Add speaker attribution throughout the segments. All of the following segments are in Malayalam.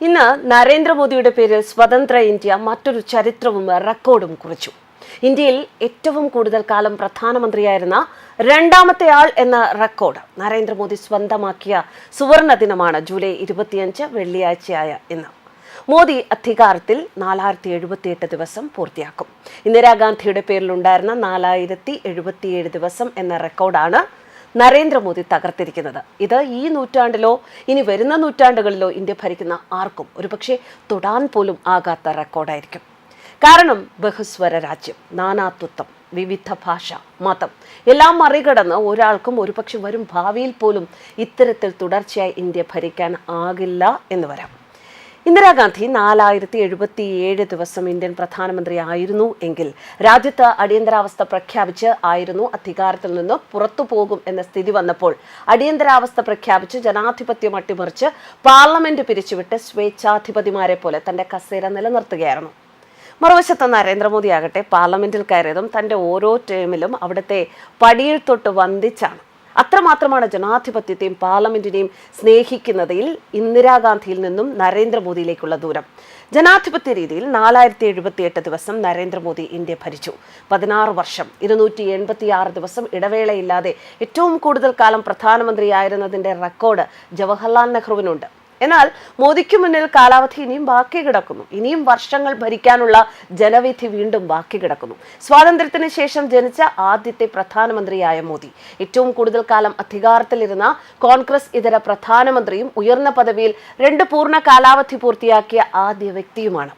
Speaker 1: ഇന്ന് നരേന്ദ്രമോദിയുടെ പേരിൽ സ്വതന്ത്ര ഇന്ത്യ മറ്റൊരു ചരിത്രവും റെക്കോർഡും കുറിച്ചു. ഇന്ത്യയിൽ ഏറ്റവും കൂടുതൽ കാലം പ്രധാനമന്ത്രിയായിരുന്ന രണ്ടാമത്തെ ആൾ എന്ന റെക്കോർഡ് നരേന്ദ്രമോദി സ്വന്തമാക്കിയ സുവർണ ദിനമാണ് ജൂലൈ ഇരുപത്തിയഞ്ച് വെള്ളിയാഴ്ചയായ ഇന്ന്. മോദി അധികാരത്തിൽ നാലായിരത്തി എഴുപത്തിയെട്ട് ദിവസം പൂർത്തിയാക്കും. ഇന്ദിരാഗാന്ധിയുടെ പേരിലുണ്ടായിരുന്ന നാലായിരത്തി എഴുപത്തിയേഴ് ദിവസം എന്ന റെക്കോർഡാണ് നരേന്ദ്രമോദി തകർത്തിരിക്കുന്നത്. ഇത് ഈ നൂറ്റാണ്ടിലോ ഇനി വരുന്ന നൂറ്റാണ്ടുകളിലോ ഇന്ത്യ ഭരിക്കുന്ന ആർക്കും ഒരുപക്ഷെ തൊടാൻ പോലും ആകാത്ത റെക്കോർഡായിരിക്കും. കാരണം ബഹുസ്വര രാജ്യം നാനാത്വത്വം വിവിധ ഭാഷ മതം എല്ലാം മറികടന്ന് ഒരാൾക്കും ഒരുപക്ഷെ വരും ഭാവിയിൽ പോലും ഇത്തരത്തിൽ തുടർച്ചയായി ഇന്ത്യ ഭരിക്കാൻ ആകില്ല എന്ന് വരാം. ഇന്ദിരാഗാന്ധി നാലായിരത്തി എഴുപത്തി ഏഴ് ദിവസം ഇന്ത്യൻ പ്രധാനമന്ത്രി ആയിരുന്നു എങ്കിൽ രാജ്യത്ത് അടിയന്തരാവസ്ഥ പ്രഖ്യാപിച്ച് ആയിരുന്നു അധികാരത്തിൽ നിന്ന് പുറത്തു പോകും എന്ന സ്ഥിതി വന്നപ്പോൾ അടിയന്തരാവസ്ഥ പ്രഖ്യാപിച്ച് ജനാധിപത്യം അട്ടിമറിച്ച് പാർലമെന്റ് പിരിച്ചുവിട്ട് സ്വേച്ഛാധിപതിമാരെ പോലെ തന്റെ കസേര നിലനിർത്തുകയായിരുന്നു. മറുവശത്ത് നരേന്ദ്രമോദി ആകട്ടെ പാർലമെന്റിൽ കയറിയതും തന്റെ ഓരോ ടേമിലും അവിടുത്തെ പടിയിൽ തൊട്ട് വന്ദിച്ചാണ്. അത്രമാത്രമാണ് ജനാധിപത്യത്തെയും പാർലമെന്റിനെയും സ്നേഹിക്കുന്നതിൽ ഇന്ദിരാഗാന്ധിയിൽ നിന്നും നരേന്ദ്രമോദിയിലേക്കുള്ള ദൂരം. ജനാധിപത്യ രീതിയിൽ നാലായിരത്തി എഴുപത്തി എട്ട് ദിവസം നരേന്ദ്രമോദി ഇന്ത്യ ഭരിച്ചു. പതിനാറ് വർഷം ഇരുന്നൂറ്റി എൺപത്തി ആറ് ദിവസം ഇടവേളയില്ലാതെ ഏറ്റവും കൂടുതൽ കാലം പ്രധാനമന്ത്രിയായിരുന്നതിന്റെ റെക്കോർഡ് ജവഹർലാൽ നെഹ്റുവിനുണ്ട്. എന്നാൽ മോദിക്ക് മുന്നിൽ കാലാവധി ഇനിയും ബാക്കി കിടക്കുന്നു. ഇനിയും വർഷങ്ങൾ ഭരിക്കാനുള്ള ജനവിധി വീണ്ടും ബാക്കി കിടക്കുന്നു. സ്വാതന്ത്ര്യത്തിന് ശേഷം ജനിച്ച ആദ്യത്തെ പ്രധാനമന്ത്രിയായ മോദി. ഏറ്റവും കൂടുതൽ കാലം അധികാരത്തിലിരുന്ന കോൺഗ്രസ് ഇതര പ്രധാനമന്ത്രിയും ഉയർന്ന പദവിയിൽ രണ്ട് പൂർണ കാലാവധി പൂർത്തിയാക്കിയ ആദ്യ വ്യക്തിയുമാണ്.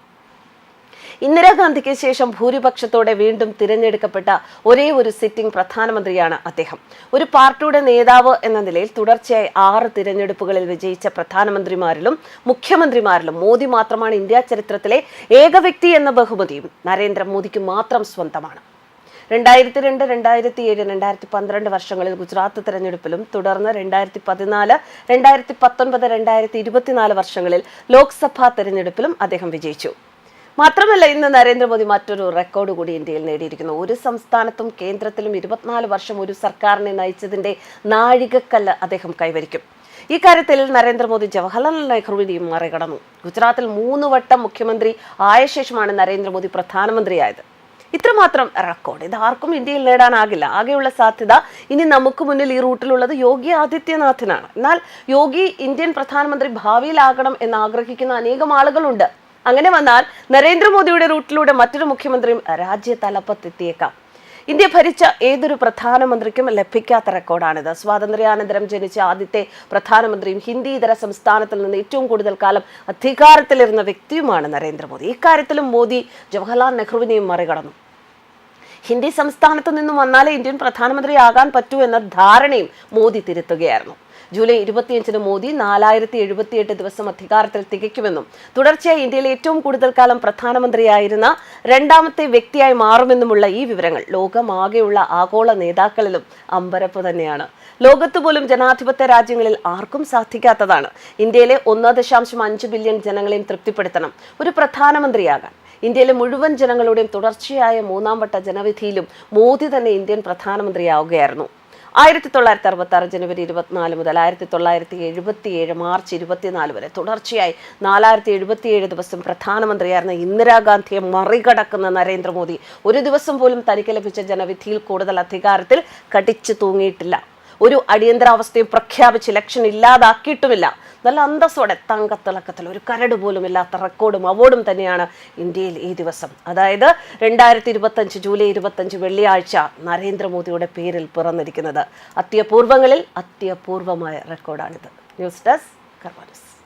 Speaker 1: ഇന്ദിരാഗാന്ധിക്ക് ശേഷം ഭൂരിപക്ഷത്തോടെ വീണ്ടും തിരഞ്ഞെടുക്കപ്പെട്ട ഒരേ ഒരു സിറ്റിംഗ് പ്രധാനമന്ത്രിയാണ് അദ്ദേഹം. ഒരു പാർട്ടിയുടെ നേതാവ് എന്ന നിലയിൽ തുടർച്ചയായി ആറ് തിരഞ്ഞെടുപ്പുകളിൽ വിജയിച്ച പ്രധാനമന്ത്രിമാരിലും മുഖ്യമന്ത്രിമാരിലും മോദി മാത്രമാണ് ഇന്ത്യ ചരിത്രത്തിലെ ഏക വ്യക്തി എന്ന ബഹുമതിയും നരേന്ദ്രമോദിക്ക് മാത്രം സ്വന്തമാണ്. രണ്ടായിരത്തി രണ്ട് രണ്ടായിരത്തി ഏഴ് രണ്ടായിരത്തി പന്ത്രണ്ട് വർഷങ്ങളിൽ ഗുജറാത്ത് തെരഞ്ഞെടുപ്പിലും തുടർന്ന് രണ്ടായിരത്തി പതിനാല് രണ്ടായിരത്തി പത്തൊൻപത് രണ്ടായിരത്തി ഇരുപത്തിനാല് വർഷങ്ങളിൽ ലോക്സഭാ തെരഞ്ഞെടുപ്പിലും അദ്ദേഹം വിജയിച്ചു. മാത്രമല്ല ഇന്ന് നരേന്ദ്രമോദി മറ്റൊരു റെക്കോർഡ് കൂടി ഇന്ത്യയിൽ നേടിയിരിക്കുന്നു. ഒരു സംസ്ഥാനത്തും കേന്ദ്രത്തിലും ഇരുപത്തിനാല് വർഷം ഒരു സർക്കാരിനെ നയിച്ചതിന്റെ നാഴികക്കല്ല് അദ്ദേഹം കൈവരിക്കും. ഇക്കാര്യത്തിൽ കാര്യത്തിൽ നരേന്ദ്രമോദി ജവഹർലാൽ നെഹ്റുവിനെയും മറികടന്നു. ഗുജറാത്തിൽ മൂന്ന് വട്ടം മുഖ്യമന്ത്രി ആയ ശേഷമാണ് നരേന്ദ്രമോദി പ്രധാനമന്ത്രിയായത്. ഇത്രമാത്രം റെക്കോർഡ്. ഇത് ആർക്കും ഇന്ത്യയിൽ നേടാനാകില്ല. ആകെയുള്ള സാധ്യത ഇനി നമുക്ക് മുന്നിൽ ഈ റൂട്ടിലുള്ളത് യോഗി ആദിത്യനാഥിനാണ്. എന്നാൽ യോഗി ഇന്ത്യൻ പ്രധാനമന്ത്രി ഭാവിയിലാകണം എന്ന് ആഗ്രഹിക്കുന്ന അനേകം ആളുകളുണ്ട്. അങ്ങനെ വന്നാൽ നരേന്ദ്രമോദിയുടെ റൂട്ടിലൂടെ മറ്റൊരു മുഖ്യമന്ത്രിയും രാജ്യ തലപ്പത്തെത്തിയേക്കാം ഇന്ത്യ ഭരിച്ച ഏതൊരു പ്രധാനമന്ത്രിക്കും ലഭിക്കാത്ത റെക്കോർഡാണിത്. സ്വാതന്ത്ര്യാനന്തരം ജനിച്ച ആദ്യത്തെ പ്രധാനമന്ത്രിയും ഹിന്ദി ഇതര സംസ്ഥാനത്തിൽ നിന്ന് ഏറ്റവും കൂടുതൽ കാലം അധികാരത്തിലിരുന്ന വ്യക്തിയുമാണ് നരേന്ദ്രമോദി. ഇക്കാര്യത്തിലും മോദി ജവഹർലാൽ നെഹ്റുവിനെയും മറികടന്നു. ഹിന്ദി സംസ്ഥാനത്ത് നിന്നും വന്നാലേ ഇന്ത്യൻ പ്രധാനമന്ത്രിയാകാൻ പറ്റൂ എന്ന ധാരണയും മോദി തിരുത്തുകയായിരുന്നു. ജൂലൈ ഇരുപത്തിയഞ്ചിന് മോദി നാലായിരത്തി എഴുപത്തിയെട്ട് ദിവസം അധികാരത്തിൽ തികയ്ക്കുമെന്നും തുടർച്ചയായി ഇന്ത്യയിലെ ഏറ്റവും കൂടുതൽ കാലം പ്രധാനമന്ത്രിയായിരുന്ന രണ്ടാമത്തെ വ്യക്തിയായി മാറുമെന്നുമുള്ള ഈ വിവരങ്ങൾ ലോകമാകെയുള്ള ആഗോള നേതാക്കളിലും അമ്പരപ്പ് തന്നെയാണ്. ലോകത്ത് പോലും ജനാധിപത്യ രാജ്യങ്ങളിൽ ആർക്കും സാധിക്കാത്തതാണ്. ഇന്ത്യയിലെ ഒന്ന് ദശാംശം അഞ്ച് ബില്യൺ ജനങ്ങളെയും തൃപ്തിപ്പെടുത്തണം. ഒരു പ്രധാനമന്ത്രിയാകാൻ ഇന്ത്യയിലെ മുഴുവൻ ജനങ്ങളുടെയും തുടർച്ചയായ മൂന്നാം വട്ട ജനവിധിയിലും മോദി തന്നെ ഇന്ത്യൻ പ്രധാനമന്ത്രിയാവുകയായിരുന്നു. ആയിരത്തി തൊള്ളായിരത്തി അറുപത്തി ആറ് ജനുവരി ഇരുപത്തിനാല് മുതൽ ആയിരത്തി തൊള്ളായിരത്തി എഴുപത്തി ഏഴ് മാർച്ച് ഇരുപത്തിനാല് വരെ തുടർച്ചയായി നാലായിരത്തി എഴുപത്തിയേഴ് ദിവസം പ്രധാനമന്ത്രിയായിരുന്ന ഇന്ദിരാഗാന്ധിയെ മറികടക്കുന്ന നരേന്ദ്രമോദി ഒരു ദിവസം പോലും തനിക്ക് ലഭിച്ച ജനവിധിയിൽ കൂടുതൽ അധികാരത്തിൽ കടിച്ചു തൂങ്ങിയിട്ടില്ല. ഒരു അടിയന്തരാവസ്ഥയും പ്രഖ്യാപിച്ച് ഇലക്ഷൻ ഇല്ലാതാക്കിയിട്ടുമില്ല. നല്ല അന്തസ്സോടെ തങ്കത്തിളക്കത്തിൽ ഒരു കരട് പോലും ഇല്ലാത്ത റെക്കോർഡും അവാർഡും തന്നെയാണ് ഇന്ത്യയിൽ ഈ ദിവസം. അതായത് രണ്ടായിരത്തി ഇരുപത്തഞ്ച് ജൂലൈ ഇരുപത്തഞ്ച് വെള്ളിയാഴ്ച നരേന്ദ്രമോദിയുടെ പേരിൽ പിറന്നിരിക്കുന്നത്. അത്യപൂർവങ്ങളിൽ അത്യപൂർവമായ റെക്കോർഡാണിത് ന്യൂസ് ഡെസ്ക് കർമാനസ്